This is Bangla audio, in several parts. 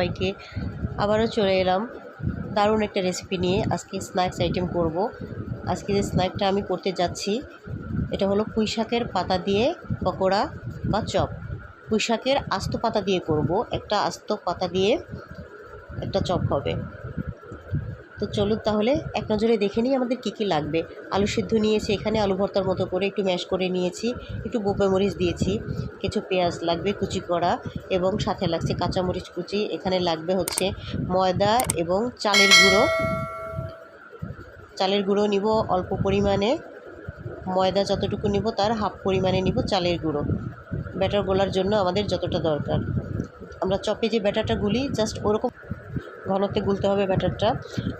সবাইকে আবারও চলে এলাম। দারুণ একটা রেসিপি নিয়ে আজকে স্ন্যাক্স আইটেম করব। আজকে যে স্ন্যাকটা আমি করতে যাচ্ছি, এটা হলো পুঁইশাকের পাতা দিয়ে পকোড়া বা চপ। পুঁইশাকের আস্ত পাতা দিয়ে করব। একটা আস্ত পাতা দিয়ে একটা চপ হবে। তো চলুন তাহলে এক নজরে দেখে নিই আমাদের কী কী লাগবে। আলু সিদ্ধ নিয়েছি, এখানে আলু ভর্তার মতো করে একটু ম্যাশ করে নিয়েছি, একটু বোপে মরিচ দিয়েছি, কিছু পেঁয়াজ লাগবে, কুচি করা, এবং সাথে লাগছে কাঁচামরিচ কুচি, এখানে লাগবে হচ্ছে ময়দা এবং চালের গুঁড়ো। চালের গুঁড়ো নিব অল্প পরিমাণে, ময়দা যতটুকু নিব তার হাফ পরিমাণে নিব চালের গুঁড়ো। ব্যাটার গোলার জন্য আমাদের যতটা দরকার। আমরা চপে যে ব্যাটারটা গুলি জাস্ট ওরকম ঘনত্বে গুলতে হবে ব্যাটারটা।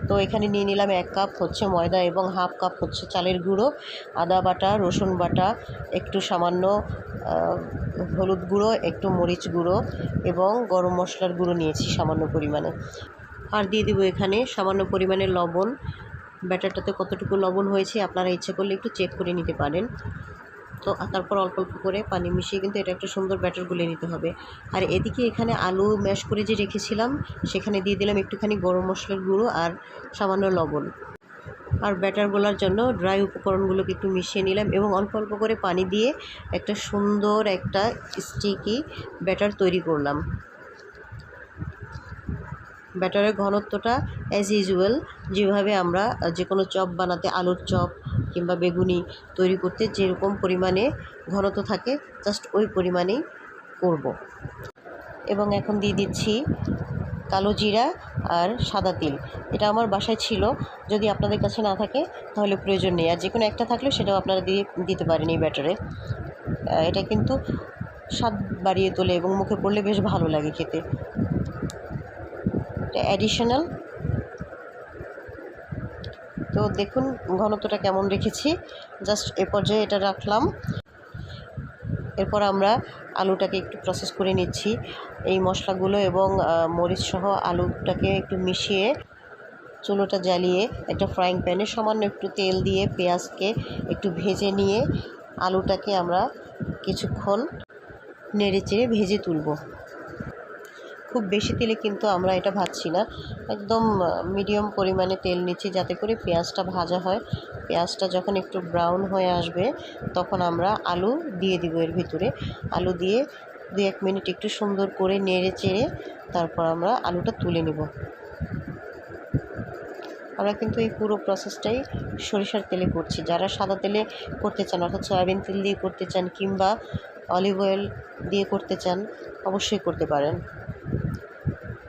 তো এখানে নিয়ে নিলাম এক কাপ হচ্ছে ময়দা এবং হাফ কাপ হচ্ছে চালের গুঁড়ো, আদা বাটা, রসুন বাটা, একটু সামান্য হলুদ গুঁড়ো, একটু মরিচ গুঁড়ো এবং গরম মশলার গুঁড়ো নিয়েছি সামান্য পরিমাণে। আর দিয়ে দেবো এখানে সামান্য পরিমাণে লবণ। ব্যাটারটাতে কতটুকু লবণ হয়েছে আপনারা ইচ্ছে করলে একটু চেক করে নিতে পারেন। তো তারপর অল্প অল্প করে পানি মিশিয়ে কিন্তু এটা একটা সুন্দর ব্যাটার গুলে নিতে হবে। আর এদিকে এখানে আলু ম্যাশ করে যে রেখেছিলাম, সেখানে দিয়ে দিলাম একটুখানি গরম মশলার গুঁড়ো আর সামান্য লবণ। আর ব্যাটার গোলার জন্য ড্রাই উপকরণগুলোকে একটু মিশিয়ে নিলাম এবং অল্প অল্প করে পানি দিয়ে একটা সুন্দর একটা স্টিকি ব্যাটার তৈরি করলাম। ব্যাটারের ঘনত্বটা অ্যাজ ইউজুয়াল যেভাবে আমরা যে কোনো চপ বানাতে আলুর চপ কিংবা বেগুনি তৈরি করতে যেরকম পরিমাণে ঘনত্ব থাকে জাস্ট ওই পরিমাণেই করব। এবং এখন দিয়ে দিচ্ছি কালো জিরা আর সাদা তিল। এটা আমার বাসায় ছিল, যদি আপনাদের কাছে না থাকে, তাহলে প্রয়োজন নেই। আর যে কোনো একটা থাকলে সেটাও আপনারা দিয়ে দিতে পারেন এই ব্যাটারে। এটা কিন্তু স্বাদ বাড়িয়ে তোলে এবং মুখে পড়লে বেশ ভালো লাগে খেতে। এটা অ্যাডিশনাল তো দেখুন ঘনত্বটা কেমন রেখেছি। জাস্ট এ পর্যায়ে এটা রাখলাম। এরপর আমরা আলুটাকে একটু প্রসেস করে নিচ্ছি। এই মশলাগুলো এবং মরিচ সহ আলুটাকে একটু মিশিয়ে চুলোটা জ্বালিয়ে একটা ফ্রাইং প্যানে সামান্য একটু তেল দিয়ে পেঁয়াজকে একটু ভেজে নিয়ে আলুটাকে আমরা কিছুক্ষণ নেড়ে চেড়ে ভেজে তুলব। খুব বেশি তেলে কিন্তু আমরা এটা ভাজছি না। একদম মিডিয়াম পরিমাণে তেল নিচ্ছি যাতে করে পেঁয়াজটা ভাজা হয়। পেঁয়াজটা যখন একটু ব্রাউন হয়ে আসবে, তখন আমরা আলু দিয়ে দিব এর ভিতরে। আলু দিয়ে দু এক মিনিট একটু সুন্দর করে নেড়ে চেড়ে তারপর আমরা আলুটা তুলে নেব। আমরা কিন্তু এই পুরো প্রসেসটাই সরিষার তেলে করছি। যারা সাদা তেলে করতে চান, অর্থাৎ সয়াবিন তেল দিয়ে করতে চান কিংবা অলিভ অয়েল দিয়ে করতে চান, অবশ্যই করতে পারেন।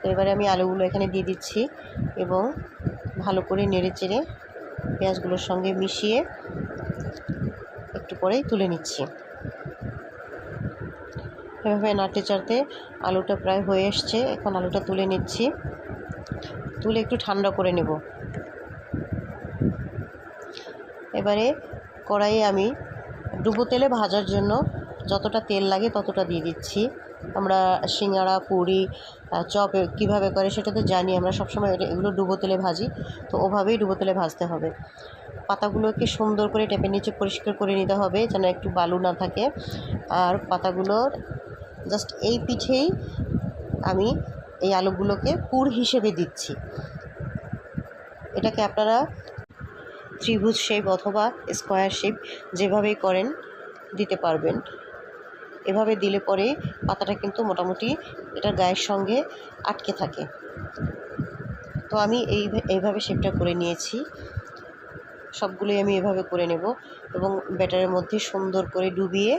তো এবারে আমি আলুগুলো এখানে দিয়ে দিচ্ছি এবং ভালো করে নেড়ে চেড়ে পেঁয়াজগুলোর সঙ্গে মিশিয়ে একটু পরেই তুলে নিচ্ছি। এভাবে নাড়তে চাড়তে আলুটা প্রায় হয়ে এসছে। এখন আলুটা তুলে নিচ্ছি। তুলে একটু ঠান্ডা করে নেব। এবারে কড়াইয়ে আমি ডুবো তেলে ভাজার জন্য যতটা তেল লাগে ততটা দিয়ে দিচ্ছি। আমরা সিঙ্গাড়া, পুরি চপ কীভাবে করে সেটা তো জানি, আমরা সবসময় এগুলো ডুবো তেলে ভাজি, তো ওভাবেই ডুবো তেলে ভাজতে হবে। পাতাগুলোকে সুন্দর করে টেপে নিচে পরিষ্কার করে নিতে হবে, যেন একটু বালু না থাকে। আর পাতাগুলোর জাস্ট এই পিঠেই আমি এই আলুগুলোকে পুর হিসেবে দিচ্ছি। এটাকে আপনারা ত্রিভুজ শেপ অথবা স্কোয়ার শেপ যেভাবেই করেন দিতে পারবেন। এভাবে দিলে পরে পাতাটা কিন্তু মোটামুটি এটার গায়ের সঙ্গে আটকে থাকে। তো আমি এই এইভাবে শেপটা করে নিয়েছি। সবগুলোই আমি এভাবে করে নেব এবং ব্যাটারের মধ্যে সুন্দর করে ডুবিয়ে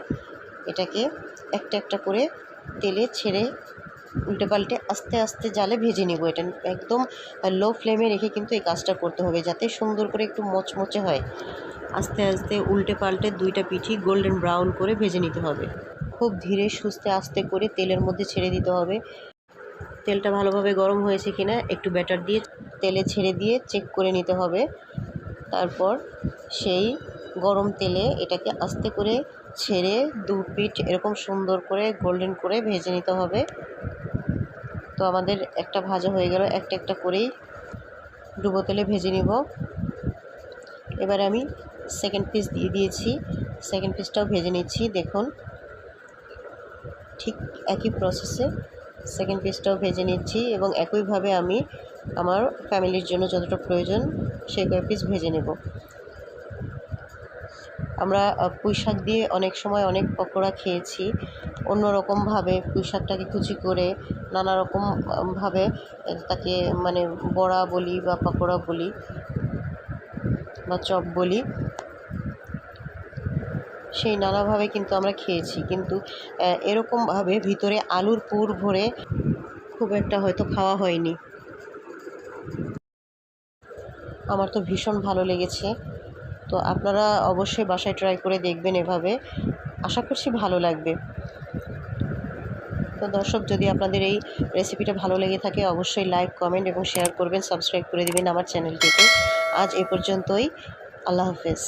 এটাকে একটা একটা করে তেলে ছেড়ে উল্টে পাল্টে আস্তে আস্তে জালে ভেজে নেব। এটা একদম লো ফ্লেমে রেখে কিন্তু এই কাজটা করতে হবে যাতে সুন্দর করে একটু মচমচে হয়। আস্তে আস্তে উল্টে পাল্টে দুইটা পিঠি গোল্ডেন ব্রাউন করে ভেজে নিতে হবে। খুব ধীরে সুস্থে আস্তে করে তেলের মধ্যে ছেড়ে দিতে হবে। তেলটা ভালোভাবে গরম হয়েছে কিনা একটু ব্যাটার দিয়ে তেলে ছেড়ে দিয়ে চেক করে নিতে হবে। তারপর সেই গরম তেলে এটাকে আস্তে করে ছেড়ে দু পিঠ এরকম সুন্দর করে গোল্ডেন করে ভেজে নিতে হবে। তো আমাদের একটা ভাজা হয়ে গেল, একটা একটা করেই ডুবো তেলে ভেজে নিব। এবার আমি সেকেন্ড পিস দিয়ে দিয়েছি। সেকেন্ড পিসটাও ভেজে নিচ্ছি। দেখুন ঠিক একই প্রসেসে সেকেন্ড পিসটাও ভেজে নিচ্ছি এবং একইভাবে আমি আমার ফ্যামিলির জন্য যতটা প্রয়োজন সেই কয়েক পিস ভেজে নেব। আমরা পুঁই শাক দিয়ে অনেক সময় অনেক পকোড়া খেয়েছি। অন্য রকমভাবে পুঁই শাকটাকে কুচি করে নানা রকম আহ, ভাবে আহ, তাকে মানে বড়া বলি বা পকোড়া বলি বা চপ বলি সেই নানাভাবে কিন্তু আমরা খেয়েছি। কিন্তু এরকমভাবে ভিতরে আলুর পুর ভরে খুব একটা হয়তো খাওয়া হয়নি। আমার তো ভীষণ ভালো লেগেছে। তো আপনারা অবশ্যই বাসায় ট্রাই করে দেখবেন এভাবে। আশা করছি ভালো লাগবে। তো দর্শক, যদি আপনাদের এই রেসিপিটা ভালো লেগে থাকে, অবশ্যই লাইক কমেন্ট এবং শেয়ার করবেন সাবস্ক্রাইব করে দেবেন আমার চ্যানেলটিকে আজ এ পর্যন্তই। আল্লাহ হাফেজ।